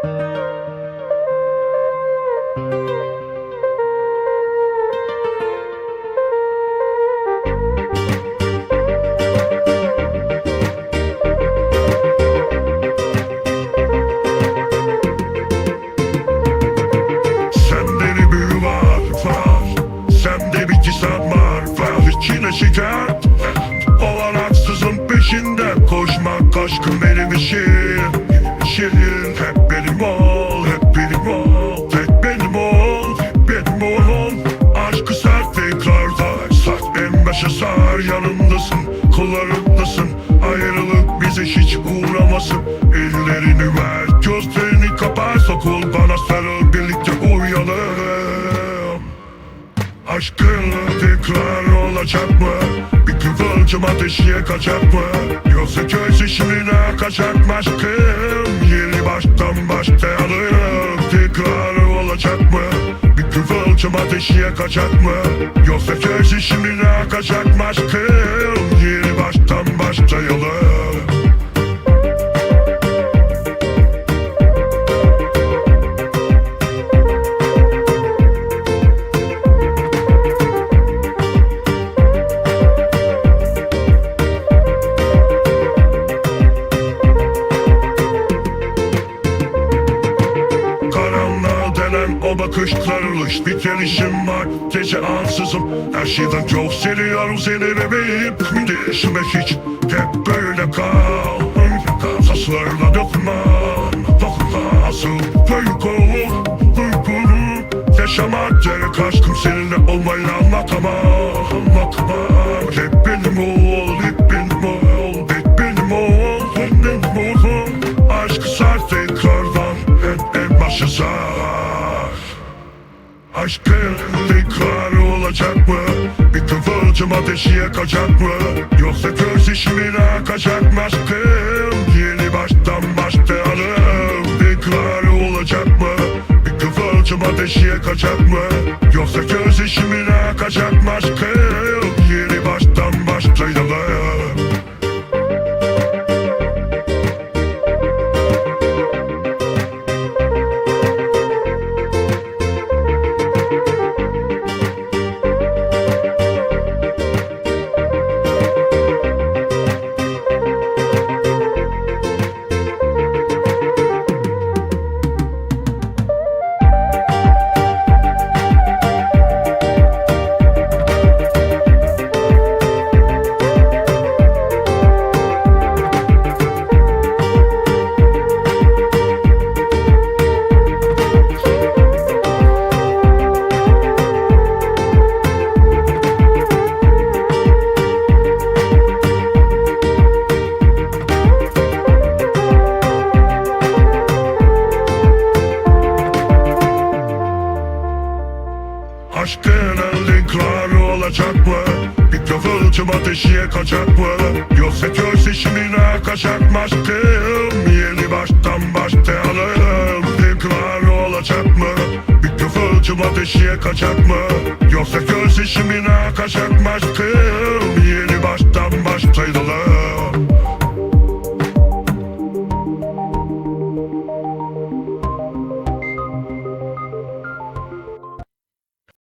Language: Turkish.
Sende büyü var, var Sende bir gizem var, var İçine şeker. Olan haksızın peşinde. Koşmak aşkım yanımdasın Kullarımdasın Ayrılık bize hiç uğramasın Ellerini ver Gözlerini kapat Sokul bana sarıl Birlikte uyuyalım Aşkınla tekrar olacak mı? Bir kıvılcım ateşi yakacak mı? Yoksa köz işine kaçak mı aşkım? Yeni baştan başlayalım Tekrar olacak mı? Bir kıvılcım ateşi yakacak mı? Yoksa köz işine kaçak mı aşkım? Yeni baştan Denen o bakışlarılış Biten işim var. Gece ansızım Her şeyden çok seviyorum seni bebeğim. Değişime hiç hep böyle kal Saslarla dokunmam Dokunma asıl Büyük olur Yaşamak gerek aşkım seninle olmayı anlatamam Anlatamam. Hep benim ol Hep benim ol Hep benim ol Hep benim ol Aşkı sar tekrardan En en başı sar Aşkın tekrar olacak mı? Bir kıvılcım ateşi yakacak mı? Yoksa göz işimine akacak mı aşkım? Yeni baştan başlayalım Tekrar olacak mı? Bir kıvılcım ateşi yakacak mı? Yoksa göz işimine akacak mı aşkım? Kıvılcım ateşi yakacak mı? Yoksa göz işimine kaçak mı aşkım? Yeni baştan başlayalım Tekrar olacak mı? Bir kıvılcım ateşi yakacak mı? Yoksa göz işimine kaçak mı